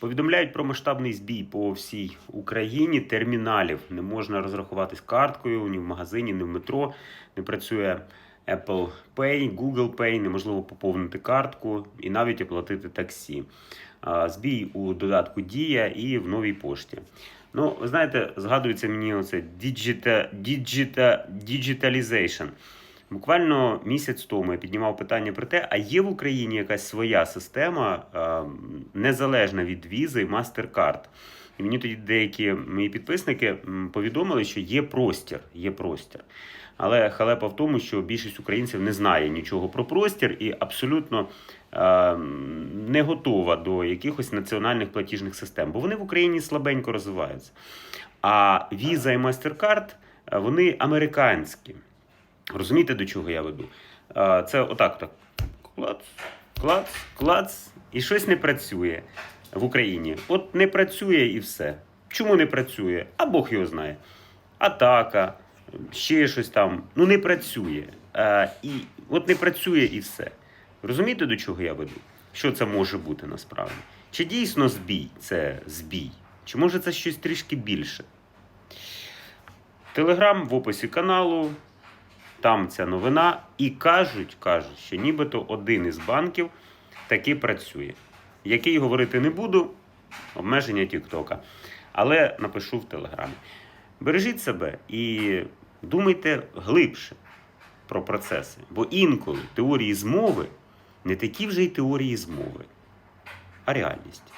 Повідомляють про масштабний збій по всій Україні. Терміналів не можна розрахуватись карткою ні в магазині, ні в метро. Не працює Apple Pay, Google Pay, неможливо поповнити картку і навіть оплатити таксі. Збій у додатку Дія і в новій пошті. Ну, ви знаєте, згадується мені оце діджита, діджита, digitalization. Буквально місяць тому я піднімав питання про те, а є в Україні якась своя система е, незалежна від візи MasterCard. І мені тоді деякі мої підписники повідомили, що є простір. Є простір. Але халепа в тому, що більшість українців не знає нічого про простір і абсолютно е, не готова до якихось національних платіжних систем, бо вони в Україні слабенько розвиваються. А Visa і MasterCard е, вони американські. Розумієте, до чого я веду? Це отак, так. Клац, клац, клац, і щось не працює в Україні. От не працює і все. Чому не працює? А Бог його знає. Атака, ще щось там. Ну не працює. Е, І от не працює і все. Розумієте, до чого я веду? Що це може бути насправді? Чи дійсно збій це збій? Чи може це щось трішки більше? Телеграм в описі каналу. Там ця новина. І кажуть, кажуть, що нібито один із банків таки працює. Який говорити не буду, обмеження Тіктока. Але напишу в Телеграмі. Бережіть себе і думайте глибше про процеси. Бо інколи теорії змови не такі вже й теорії змови, а реальність.